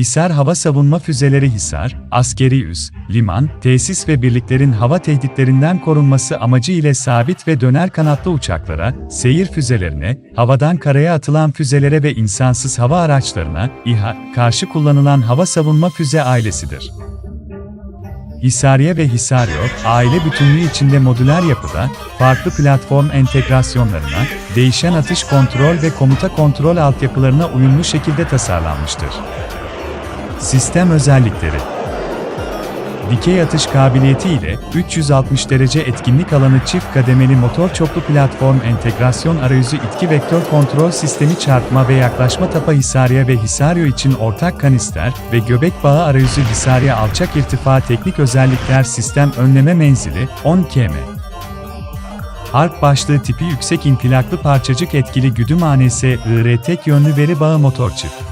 Hisar Hava Savunma Füzeleri Hisar, askeri üs, liman, tesis ve birliklerin hava tehditlerinden korunması amacı ile sabit ve döner kanatlı uçaklara, seyir füzelerine, havadan karaya atılan füzelere ve insansız hava araçlarına, İHA, karşı kullanılan hava savunma füze ailesidir. Hisariye ve Hisaryo, aile bütünlüğü içinde modüler yapıda, farklı platform entegrasyonlarına, değişen atış kontrol ve komuta kontrol altyapılarına uyumlu şekilde tasarlanmıştır. Sistem özellikleri Dikey atış kabiliyeti ile 360 derece etkinlik alanı çift kademeli motor çoklu platform entegrasyon arayüzü itki vektör kontrol sistemi çarpma ve yaklaşma tapa Hisarya ve Hisaryo için ortak kanister ve göbek bağı arayüzü Hisarya alçak irtifa teknik özellikler sistem önleme menzili 10 km. Harp başlığı tipi yüksek infilaklı parçacık etkili güdüm ANS IR yönlü veri bağı motor çift.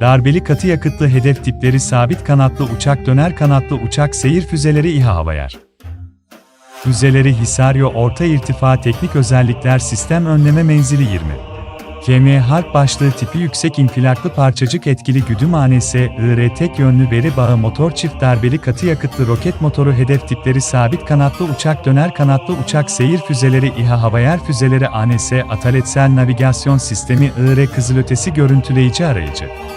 Darbeli katı yakıtlı hedef tipleri sabit kanatlı uçak döner kanatlı uçak seyir füzeleri İHA Havayar. Füzeleri Hisaryo orta irtifa teknik özellikler sistem önleme menzili 20. KM harp başlığı tipi yüksek infilaklı parçacık etkili güdüm ANS IR tek yönlü veri bağı motor çift darbeli katı yakıtlı roket motoru hedef tipleri sabit kanatlı uçak döner kanatlı uçak seyir füzeleri İHA Havayar füzeleri ANS ataletsel navigasyon sistemi IR kızılötesi görüntüleyici arayıcı.